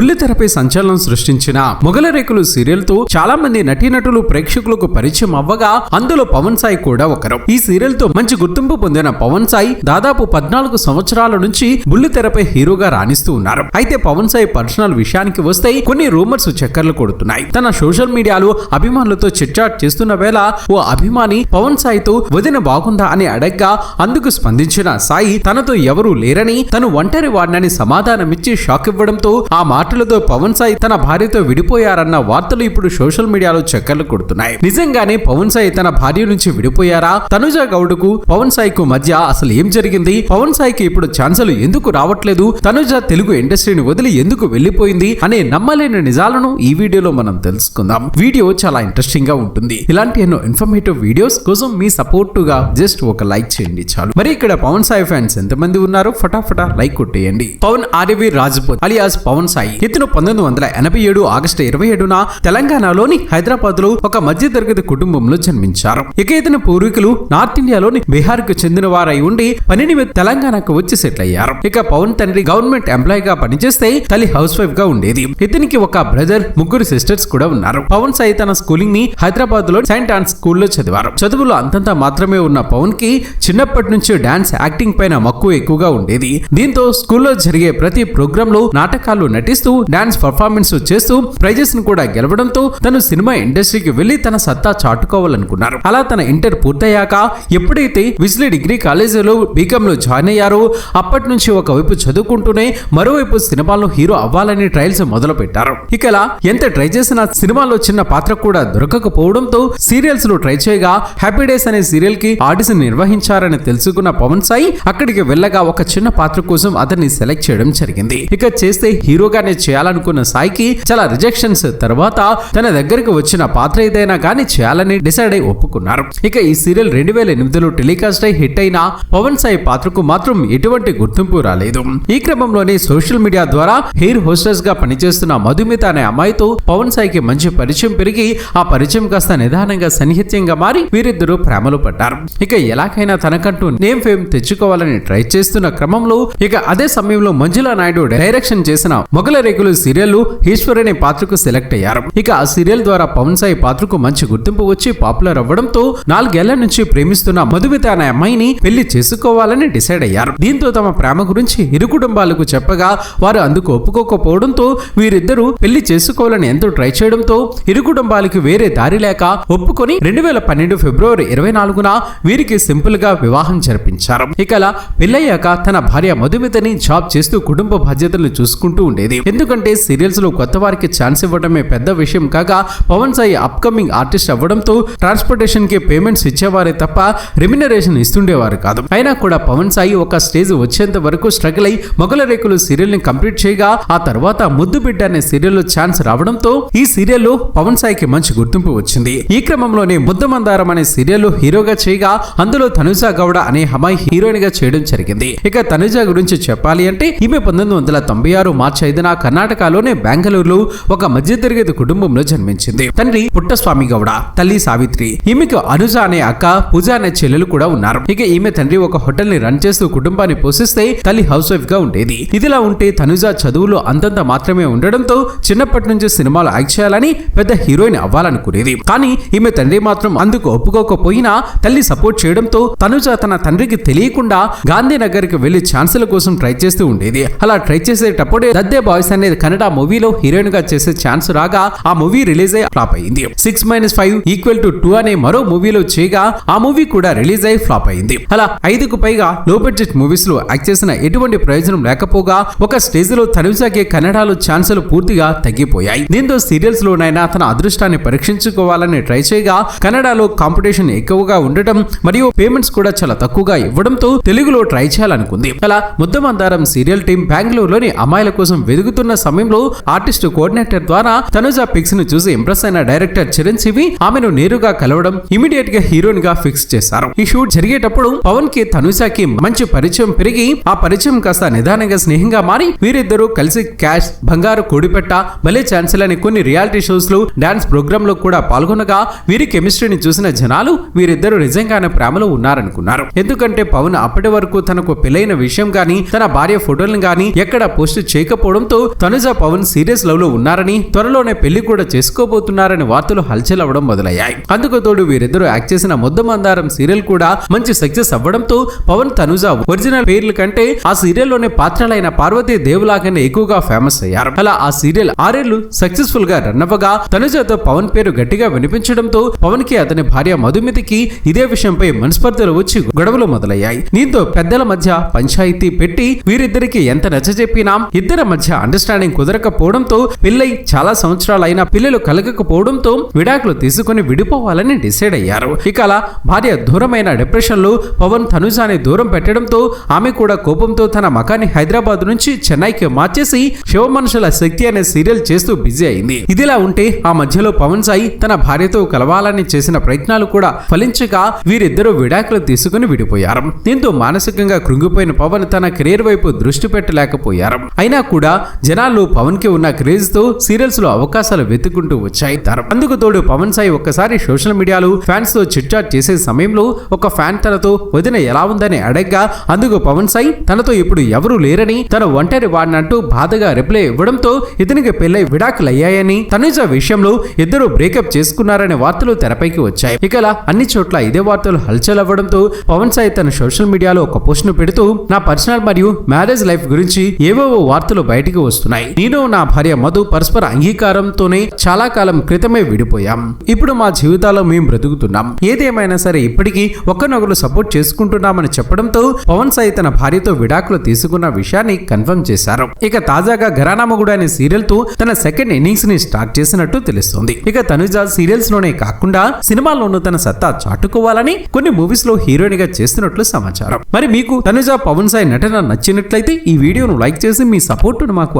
బుల్లితెరపై సంచలనం సృష్టించిన మొగల రేకులు సీరియల్తో చాలా మంది నటీనటులు ప్రేక్షకులకు పరిచయం అవ్వగా అందులో పవన్ సాయి కూడా ఒకరు. ఈ సీరియల్తో మంచి గుర్తింపు పొందిన పవన్ సాయి దాదాపు పద్నాలుగు సంవత్సరాల నుంచి బుల్లితెరపై హీరోగా రాణిస్తూ ఉన్నారు. అయితే పవన్ సాయి పర్సనల్ విషయానికి వస్తే కొన్ని రూమర్స్ చక్కర్లు కొడుతున్నాయి. తన సోషల్ మీడియాలో అభిమానులతో చిట్చాట్ చేస్తున్న వేళ ఓ అభిమాని పవన్ సాయితో వదిన బాగుందా అని అడగ్గా అందుకు స్పందించిన సాయి తనతో ఎవరూ లేరని తను ఒంటరి వాడినని సమాధానమిచ్చి షాక్ ఇవ్వడంతో ఆ మాట మాటలతో పవన్ సాయి తన భార్యతో విడిపోయారన్న వార్తలు ఇప్పుడు సోషల్ మీడియాలో చక్కర్లు కొడుతున్నాయి. నిజంగానే పవన్ సాయి తన భార్య నుంచి విడిపోయారా? తనుజ గౌడ్కు పవన్ సాయికు మధ్య అసలు ఏం జరిగింది? పవన్ సాయికి ఇప్పుడు ఛాన్సులు ఎందుకు రావట్లేదు? తనుజ తెలుగు ఇండస్ట్రీని వదిలి ఎందుకు వెళ్ళిపోయింది అనే నమ్మలేని నిజాలను ఈ వీడియోలో మనం తెలుసుకుందాం. వీడియో చాలా ఇంట్రెస్టింగ్గా ఉంటుంది. ఇలాంటి ఎన్నో ఇన్ఫర్మేటివ్ వీడియోస్ కోసం మీ సపోర్ట్గా జస్ట్ ఒక లైక్ చేయండి చాలు. మరి ఇక్కడ పవన్ సాయి ఫ్యాన్స్ ఎంతమంది ఉన్నారో ఫటాఫటా లైక్ కొట్టేయండి. పవన్ ఆర్యవి రాజపూత్ అలియాస్ పవన్ సాయి ఇతను పంతొమ్మిది వందల ఎనభై ఏడు ఆగస్టు ఇరవై ఏడున తెలంగాణలోని హైదరాబాద్లో ఒక మధ్యతరగతి కుటుంబంలో జన్మించారు. ఇక ఇతని పూర్వీకులు నార్త్ ఇండియాలోని బీహార్కు చెందిన వారై ఉండి పనిని తెలంగాణకు వచ్చి సెటిల్ అయ్యారు. ఇక పవన్ తండ్రి గవర్నమెంట్ ఎంప్లాయ్గా పనిచేస్తే తల్లి హౌస్ వైఫ్గా ఉండేది. ఇతనికి ఒక బ్రదర్ ముగ్గురు సిస్టర్స్ కూడా ఉన్నారు. పవన్ సాయి తన స్కూలింగ్ని హైదరాబాద్లో సెయింట్ ఆన్ స్కూల్లో చదివారు. చదువులో అంతంత మాత్రమే ఉన్న పవన్కి చిన్నప్పటి నుంచి డాన్స్ యాక్టింగ్ పైన మక్కువ ఎక్కువగా ఉండేది. దీంతో స్కూల్లో జరిగే ప్రతి ప్రోగ్రామ్లో నాటకాలు నటిస్తూ డాన్స్ పర్ఫార్మెన్స్ చేస్తూ ప్రైజెస్ను కూడా గెలవడంతో తను సినిమా ఇండస్ట్రీకి వెళ్ళి తన సత్తా చాటుకోవాలనుకున్నారు. అలా తన ఇంటర్ పూర్తయ్యాక ఎప్పుడైతే విజ్లీ డిగ్రీ కాలేజీలో బీకామ్లో జాయిన్ అయ్యారో అప్పటి నుంచి ఒకవైపు చదువుకుంటూనే మరోవైపు సినిమాల్లో హీరో అవ్వాలని ట్రయల్స్ మొదలు పెట్టారు ఇక ఎంత ట్రై చేసినా సినిమాలో చిన్న పాత్ర కూడా దొరకకపోవడంతో సీరియల్స్లో ట్రై చేయగా హ్యాపీ డేస్ అనే సీరియల్కి ఆడిషన్ నిర్వహించారని తెలుసుకున్న పవన్ సాయి అక్కడికి వెళ్ళగా ఒక చిన్న పాత్ర కోసం అతన్ని సెలెక్ట్ చేయడం జరిగింది. ఇక చేస్తే హీరోగానే చేయాలనుకున్న సాయికి చాలా రిజెక్షన్స్. తర్వాత తన దగ్గరికి వచ్చిన పాత్ర ఏదైనా కానీ చేయాలని డిసైడ్ అయి ఒప్పుకున్నారు. ఇక ఈ సీరియల్ రెండు వేల ఎనిమిదిలో టెలికాస్ట్ అయి హిట్ అయిన పవన్ సాయి పాత్రకు మాత్రం ఎటువంటి గుర్తింపు రాలేదు. ఈ క్రమంలోనే సోషల్ మీడియా ద్వారా హెయిర్ హోస్టెస్గా పనిచేస్తున్న మధుమిత అనే అమ్మాయితో పవన్ సాయికి మంచి పరిచయం పెరిగి ఆ పరిచయం కాస్త నిదానంగా సన్నిహిత్యంగా మారి వీరిద్దరూ ప్రేమలు పడ్డారు. ఇక ఎలాగైనా తనకంటూ నేమ్ ఫేమ్ తెచ్చుకోవాలని ట్రై చేస్తున్న క్రమంలో ఇక అదే సమయంలో మంజులా నాయుడు డైరెక్షన్ చేసిన మొగల రేకులు సీరియల్ ఈశ్వర్ అనే పాత్రకు సెలెక్ట్ అయ్యారు. ఇక ఆ సీరియల్ ద్వారా పవన్ సాయి పాత్రకు మంచి గుర్తింపు వచ్చి పాపులర్ అవ్వడంతో నాలుగేళ్ళ నుంచి ప్రేమిస్తున్న మధుమిత అనే అమ్మాయిని పెళ్ళి చేసుకోవాలని డిసైడ్ అయ్యారు. దీంతో తమ ప్రేమ గురించి ఇరు కుటుంబాలకు చెప్పగా వారు అందుకు ఒప్పుకోకపోవడంతో వీరిద్దరూ పెళ్ళి చేసుకోవాలని ఎంతో ట్రై చేయడంతో ఇరు కుటుంబాలకి వేరే దారి లేక ఒప్పుకొని రెండు వేల పన్నెండు ఫిబ్రవరి ఇరవై నాలుగున వీరికి సింపుల్గా వివాహం జరిపించారు. ఇక అలా పెళ్ళయ్యాక తన భార్య మధుమితని జాబ్ చేస్తూ కుటుంబ బాధ్యతలు చూసుకుంటూ ఉండేది. ఎందుకంటే సీరియల్స్లో కొత్త వారికి ఛాన్స్ ఇవ్వడమే పెద్ద విషయం కాగా పవన్ సాయి అప్కమింగ్ ఆర్టిస్ట్ అవ్వడంతో ట్రాన్స్పోర్టేషన్కి పేమెంట్స్ ఇచ్చేవారే తప్ప రెమ్యునరేషన్ ఇస్తుండేవారు కాదు. అయినా కూడా పవన్ సాయి ఒక స్టేజ్ వచ్చేంత వరకు స్ట్రగుల్ అయి మొగల రేకులు సీరియల్ని కంప్లీట్ చేయగా ఆ తర్వాత ముద్దు బిడ్డ అనే సీరియల్లో ఛాన్స్ రావడంతో ఈ సీరియల్లో పవన్ సాయికి మంచి గుర్తింపు వచ్చింది. ఈ క్రమంలోనే ముద్దమందారం అనే సీరియల్లో హీరోగా చేయగా అందులో తనుజ గౌడ అనే అమ్మాయి హీరోయిన్గా చేయడం జరిగింది. ఇక తనుజ గురించి చెప్పాలి అంటే ఈమె పంతొమ్మిది వందల తొంభై ఆరు మార్చి ఐదున కర్ణాటకలోనే బెంగళూరులో ఒక మధ్యతరగతి కుటుంబంలో జన్మించింది. తండ్రి పుట్టస్వామి గౌడ తల్లి సావిత్రి ఈమెకు అనుజ అనే అక్క పూజ అనే చెల్లెలు కూడా ఉన్నారు. ఇక ఈమె తండ్రి ఒక హోటల్ని రన్ చేస్తూ కుటుంబాన్ని పోషిస్తే తల్లి హౌస్ వైఫ్గా ఉండేది. ఇదిలా ఉంటే తనుజ చదువులో అంతంత మాత్రమే ఉండడంతో చిన్నప్పటి నుంచి సినిమాలు యాక్ట్ చేయాలని పెద్ద హీరోయిన్ అవ్వాలనుకునేది. కానీ ఈమె తండ్రి మాత్రం అందుకు ఒప్పుకోకపోయినా తల్లి సపోర్ట్ చేయడంతో తనుజ తన తండ్రికి తెలియకుండా గాంధీనగర్కి వెళ్ళి ఛాన్సుల కోసం ట్రై చేస్తూ ఉండేది. అలా ట్రై చేసేటప్పుడే దద్దే బాయ్స్ అనేది కన్నడ మూవీలో హీరోయిన్గా చేసే ఛాన్స్ రాగా ఆ మూవీ రిలీజ్ అయ్యి ఫ్లాప్ అయింది. Six minus five equal to two అనే మరో మూవీలో చేయగా ఆ మూవీ కూడా రిలీజ్ అయ్యి ఫ్లాప్ అయింది. అలా ఐదుకు పైగా లో బడ్జెట్ మూవీస్లో యాక్ట్ చేసిన ఎటువంటి ప్రయోజనం లేకపోగా ఒక స్టేజ్లో తనుజాకి కన్నడలో ఛాన్సులు పూర్తిగా తగ్గిపోయాయి. దీంతో సీరియల్స్ లోనైనా తన అదృష్టాన్ని పరీక్షించుకోవాలని ట్రై చేయగా కన్నడలో కాంపిటీషన్ ఎక్కువగా ఉండటం మరియు పేమెంట్స్ కూడా చాలా తక్కువగా ఇవ్వడంతో తెలుగులో ట్రై చేయాలనుకుంది. అలా ముద్దమందారం సీరియల్ టీం బెంగళూరులోని అమ్మాయిల కోసం వెదుగుతూ వెతుకుతున్న సమయంలో ఆర్టిస్ట్ కోఆర్డినేటర్ ద్వారా తనుజ పిక్స్ను చూసి ఇంప్రెస్ అయిన డైరెక్టర్ చిరంజీవి ఆమెను నేరుగా కలవడం ఇమీడియట్గా హీరోయిన్గా ఫిక్స్ చేశారు. ఈ షూట్ జరిగేటప్పుడు పవన్కి తనుజాకి మంచి పరిచయం పెరిగి ఆ పరిచయం కాస్త నిదానంగా స్నేహంగా మారి వీరిద్దరూ కలిసి క్యాష్ బంగారు కోడిపెట్ట భలే ఛాన్సల్ అని కొన్ని రియాలిటీ షోస్లో డాన్స్ ప్రోగ్రామ్లో కూడా పాల్గొనగా వీరి కెమిస్ట్రీని చూసిన జనాలు వీరిద్దరూ నిజంగానే ప్రేమలో ఉన్నారనుకున్నారు. ఎందుకంటే పవన్ అప్పటి వరకు తనకు పెళ్ళైన విషయం గాని తన భార్య ఫోటోలను గాని ఎక్కడ పోస్ట్ చేయకపోవడంతో తనుజ పవన్ సీరియస్ లవ్లో ఉన్నారని త్వరలోనే పెళ్ళి కూడా చేసుకోబోతున్నారని వార్తలు హల్చల్ అవ్వడం మొదలయ్యాయి. అందుకు తోడు వీరిద్దరూ యాక్ట్ చేసిన ముద్ద మందారం సీరియల్ కూడా మంచి సక్సెస్ అవ్వడంతో పవన్ తనుజ ఒరిజినల్ పేర్ల కంటే ఆ సీరియల్లోనే పాత్రలైన పార్వతీ దేవులాగానే ఎక్కువగా ఫేమస్ అయ్యారు. అలా ఆ సీరియల్ ఆరేళ్ళు సక్సెస్ఫుల్గా రన్ అవ్వగా తనుజతో పవన్ పేరు గట్టిగా వినిపించడంతో పవన్కి అతని భార్య మధుమితికి ఇదే విషయంపై మనస్పర్ధలు వచ్చి గొడవలు మొదలయ్యాయి. దీంతో పెద్దల మధ్య పంచాయతీ పెట్టి వీరిద్దరికి ఎంత నచ్చజెప్పినా ఇద్దరి మధ్య అండర్స్టాండింగ్ కుదరకపోవడంతో పెళ్ళై చాలా సంవత్సరాలు అయినా పిల్లలు కలగకపోవడంతో విడాకులు తీసుకుని విడిపోవాలని డిసైడ్ అయ్యారు. ఇక అలా భార్య దూరమైన డిప్రెషన్లో పవన్ తనుజాని దూరం పెట్టడంతో ఆమె కూడా కోపంతో తన మకాన్ని హైదరాబాద్ నుంచి చెన్నైకి మార్చేసి శివ మనుషుల శక్తి అనే సీరియల్ చేస్తూ బిజీ అయింది. ఇదిలా ఉంటే ఆ మధ్యలో పవన్ సాయి తన భార్యతో కలవాలని చేసిన ప్రయత్నాలు కూడా ఫలించగా వీరిద్దరూ విడాకులు తీసుకుని విడిపోయారు. దీంతో మానసికంగా కృంగిపోయిన పవన్ తన కెరీర్ వైపు దృష్టి పెట్టలేకపోయారు. అయినా కూడా జనాలు పవన్కి ఉన్న క్రేజ్తో సీరియల్స్లో అవకాశాలు వెతుక్కుంటూ వచ్చాయి అందుకు తోడు పవన్ సాయి ఒక్కసారి సోషల్ మీడియాలో ఫ్యాన్స్తో చిట్ చాట్ చేసే సమయంలో ఒక ఫ్యాన్ తనతో వదిన ఎలా ఉందని అడగ్గా అందుకు పవన్ సాయి తనతో ఇప్పుడు ఎవరూ లేరని తన ఒంటరి వాడినట్టు బాధగా రిప్లై ఇవ్వడంతో ఇతనికి పెళ్ళై విడాకులయ్యాయని తనుజ విషయంలో ఇద్దరు బ్రేకప్ చేసుకున్నారనే వార్తలు తెరపైకి వచ్చాయి. ఇక అన్ని చోట్ల ఇదే వార్తలు హల్చల్ అవ్వడంతో పవన్ సాయి తన సోషల్ మీడియాలో ఒక పోస్ట్ను పెడుతూ నా పర్సనల్ మరియు మ్యారేజ్ లైఫ్ గురించి ఏవేవో వార్తలు బయటకు వస్తున్నాయి. నేను నా భార్య మధు పరస్పర అంగీకారంతోనే చాలా కాలం క్రితమే విడిపోయాం. ఇప్పుడు మా జీవితాల్లో మేము బ్రతుకుతున్నాం. ఏదేమైనా సరే ఇప్పటికీ ఒకరినొకరు సపోర్ట్ చేసుకుంటున్నామని చెప్పడంతో పవన్ సాయి తన భార్యతో విడాకులు తీసుకున్న విషయాన్ని కన్ఫర్మ్ చేశారు. ఇక తాజాగా ఘరానామగుడు అనే సీరియల్తో తన సెకండ్ ఇన్నింగ్స్ని స్టార్ట్ చేసినట్టు తెలుస్తోంది. ఇక తనుజ సీరియల్స్లోనే కాకుండా సినిమాల్లోనూ తన సత్తా చాటుకోవాలని కొన్ని మూవీస్లో హీరోయిన్గా చేస్తున్నట్లు సమాచారం. మరి మీకు తనుజ పవన్ సాయి నటన నచ్చినట్లయితే ఈ వీడియోను లైక్ చేసి మీ సపోర్టును మాకు